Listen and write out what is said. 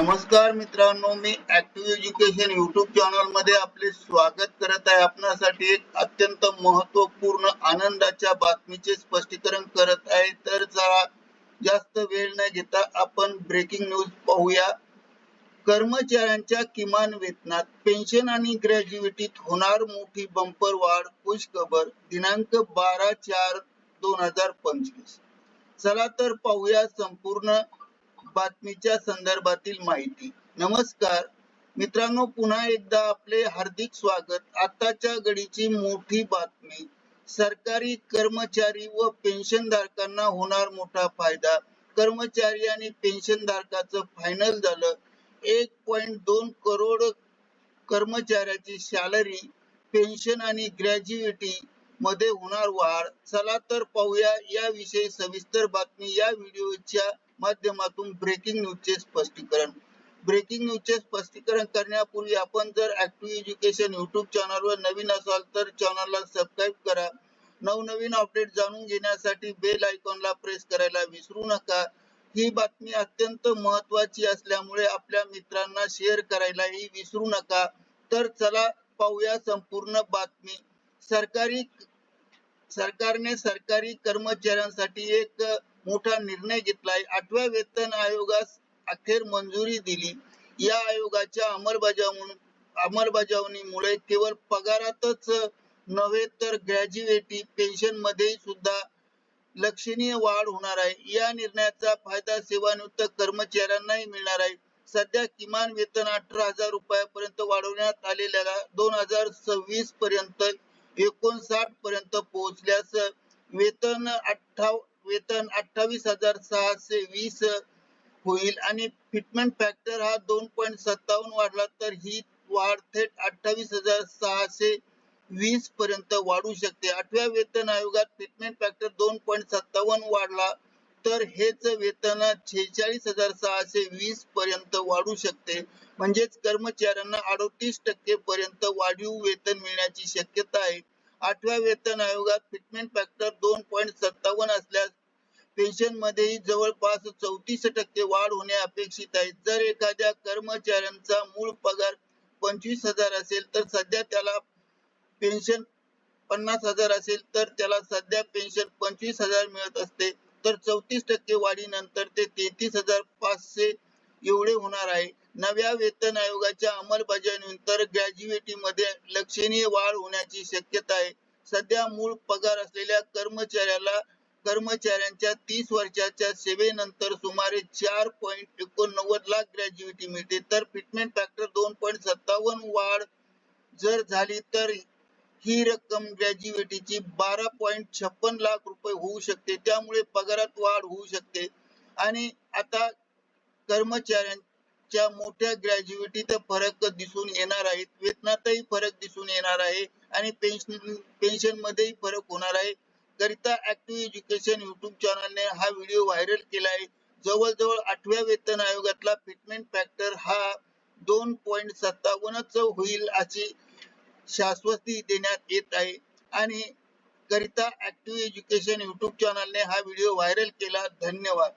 नमस्कार मित्रांनो मी ऍक्टिव्ह एज्युकेशन युट्यूब चॅनलमध्ये आपले स्वागत करत आहे. आपणासाठी एक अत्यंत महत्त्वपूर्ण आनंदाच्या बातमीचे स्पष्टीकरण करत आहे. तर जरा जास्त वेळ न घेता आपण ब्रेकिंग न्यूज पाहूया. कर्मचाऱ्यांच्या किमान वेतनात पेन्शन आणि ग्रॅज्युएटीत होणार मोठी बंपर वाढ खुश खबर दिनांक बारा चार दोन हजार पंचवीस. चला तर पाहूया संपूर्ण बातमीच्या संदर्भातील माहिती. नमस्कार. मित्रांनो पुन्हा एकदा आपले हार्दिक स्वागत. आताच्या घडीची मोठी बातमी. सरकारी कर्मचारी व पेन्शन धारकांना होणार मोठा फायदा. कर्मचारी आणि पेन्शन धारकाचं फायनल झालं. एक पॉइंट दोन करोड कर्मचाऱ्याची सॅलरी पेन्शन आणि ग्रॅज्युएटी मध्ये होणार वाढ. चला तर पाहूया याविषयी सविस्तर बातमी या व्हिडिओच्या माध्यमातून ब्रेकिंग न्यूजचे स्पष्टीकरण. ब्रेकिंग न्यूजचे स्पष्टीकरण करण्यापूर्वी आपण जर ऍक्टिव्ह एज्युकेशन युट्यूब चॅनलवर नवीन असाल तर चॅनलला सबस्क्राईब करा. नवनवीन अपडेट जाणून घेण्यासाठी बेल आयकॉनला प्रेस करायला विसरू नका. ही बातमी अत्यंत महत्वाची असल्यामुळे आपल्या मित्रांना शेअर करायलाही विसरू नका. तर चला पाहूया संपूर्ण बातमी. सरकारी सरकारने सरकारी कर्मचाऱ्यांसाठी एक मोठा निर्णय घेतलाय. आठव्या वेतन आयोगास अखेर मंजुरी दिली. या आयोगाच्या अंमलबजावणी अंमलबजावणीमुळे केवळ पगारातच नव्हे तर ग्रॅज्युएटी पेन्शनमध्ये सुद्धा लक्षणीय वाढ होणार आहे. या निर्णयाचा फायदा सेवानिवृत्त कर्मचाऱ्यांनाही मिळणार आहे. सध्या किमान वेतन अठरा हजार रुपयापर्यंत वाढवण्यात आलेल्या दोन हजार सव्वीस पर्यंत एकोणसाठ पर्यंत पोहोचल्यास वेतन अठ्ठाव वेतन अठ्ठावीस हजार सहाशे वीस होईल. आणि फिटमेंट फॅक्टर हा दोन पॉईंट सत्तावन्न वाढला तर ही वाढ थेट अठ्ठावीस हजार सहाशे वीस पर्यंत वाढू शकते. आठव्या वेतन आयोगात फिटमेंट फॅक्टर दोन पॉईंट सत्तावन्न वाढला तर हेच वेतन शेहेचाळीस हजार सहाशे वीस पर्यंत वाढू शकते. म्हणजेच कर्मचाऱ्यांना अडोतीस टक्के पर्यंत वाढीव वेतन मिळण्याची शक्यता आहे. आठव्या वेतन आयोगात फिटमेंट फॅक्टर दोन पॉईंट सत्तावन्न असल्यास पेन्शन मध्येही जवळपास चौतीस टक्के वाढ होणे अपेक्षित आहे. जर एखाद्या कर्मचाऱ्यांचा मूळ पगार पंचवीस हजार असेल तर सध्या त्याला पेन्शन पन्नास हजार असेल तर त्याला सध्या पेन्शन पंचवीस हजार मिळत असते. तर चौतीस टक्के वाढीनंतर ते तेहतीस हजार पाचशे एवढे होणार आहे. नव्या वेतन आयोगाच्या अंमलबजावणीनंतर ग्रॅज्युएटी मध्ये लक्षणीय वाढ होण्याची शक्यता आहे. सध्या मूळ पगार असलेल्या कर्मचाऱ्याला कर्मचाऱ्यांच्या तीस वर्षाच्या सेवेनंतर सुमारे चार पॉईंट एकोणनव्वद लाख ग्रॅज्युएटी मिळते. तर फिटमेंट फॅक्टर दोन पॉईंट सत्तावन्न वाढ जर झाली तर ही रक्कम ग्रॅज्युएटीची बारा पॉईंट छप्पन लाख रुपये होऊ शकते. त्यामुळे पगारात वाढ होऊ शकते. आणि आता कर्मचाऱ्यां च्या मोठ्या ग्रॅज्युएटीत फरक दिसून येणार आहेत वेतनातही फरक दिसून येणार आहे आणि पेन्शन पेन्शन मध्येही फरक होणार आहे. करिता ऍक्टिव्ह एज्युकेशन युट्यूब चॅनलने हा व्हिडिओ व्हायरल केला आहे. जवळजवळ आठव्या वेतन आयोगातला फिटमेंट फॅक्टर हा दोन पॉईंट सत्तावन्नच होईल अशी शाश्वती देण्यात येत आहे. आणि करिता ऍक्टिव्ह एज्युकेशन युट्यूब चॅनलने हा व्हिडिओ व्हायरल केला. धन्यवाद.